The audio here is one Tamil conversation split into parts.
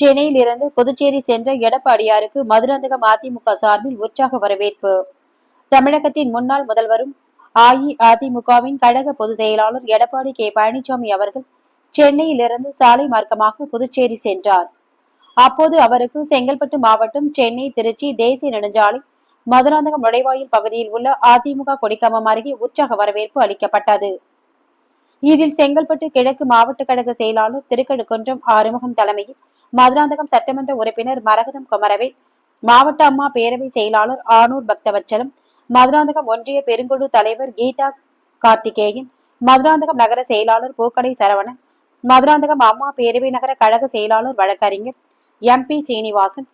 சென்னையில் இருந்து புதுச்சேரி சென்ற எடப்பாடியாருக்கு மதுராந்தகம் அதிமுக சார்பில் உற்சாக வரவேற்பு. தமிழகத்தின் முன்னாள் முதல்வரும் அஇஅதிமுகவின் கழக பொதுச் செயலாளர் எடப்பாடி கே. பழனிசாமி அவர்கள் சென்னையிலிருந்து சாலை மார்க்கமாக புதுச்சேரி சென்றார். அப்போது அவருக்கு செங்கல்பட்டு மாவட்டம் சென்னை திருச்சி தேசிய நெடுஞ்சாலை மதுராந்தகம் நுழைவாயில் பகுதியில் உள்ள அதிமுக கொடிக்கம்பம் அருகே உற்சாக வரவேற்பு அளிக்கப்பட்டது. இதில் செங்கல்பட்டு கிழக்கு மாவட்ட கழக செயலாளர் திருக்கடுக்குன்றம் ஆறுமுகம் தலைமையில் மதுராந்தகம் சட்டமன்ற உறுப்பினர் மரகதம் குமரவேல் மாவட்ட அம்மா பேரவை செயலாளர் ஆனூர் பக்தவச்சலம் மதுராந்தகம் ஒன்றிய பெருங்குழு தலைவர் கீதா கார்த்திகேயன் மதுராந்தகம் நகர செயலாளர் பூக்கடை சரவணன் மதுராந்தகம் அம்மா பேரவை நகர கழக செயலாளர் வழக்கறிஞர் எம் பி சீனிவாசன்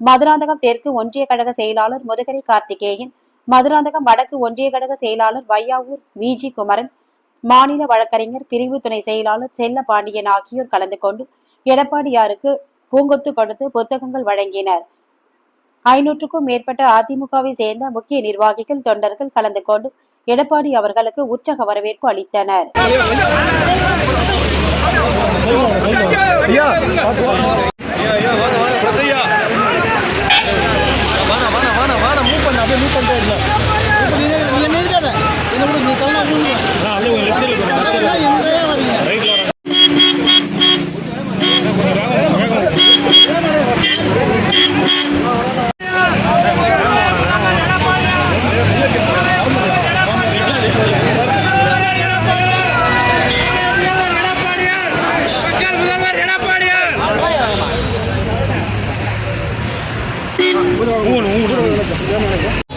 மதுராந்தகம் தெற்கு ஒன்றிய கழக செயலாளர் முதுகரை கார்த்திகேயன் மதுராந்தகம் வடக்கு ஒன்றிய கழக செயலாளர் வையாவூர் விஜி குமரன் மாநில வழக்கறிஞர் பிரிவு துணை செயலாளர் செல்ல பாண்டியன் ஆகியோர் கலந்து கொண்டு எடப்பாடியாருக்கு பூங்கொத்து கொடுத்து புத்தகங்கள் வழங்கினர் ஐநூற்றுக்கும் மேற்பட்ட அதிமுகவை சேர்ந்த முக்கிய நிர்வாகிகள் தொண்டர்கள் கலந்து கொண்டு எடப்பாடி அவர்களுக்கு உற்சாக வரவேற்பு அளித்தனர் 그건 오므라.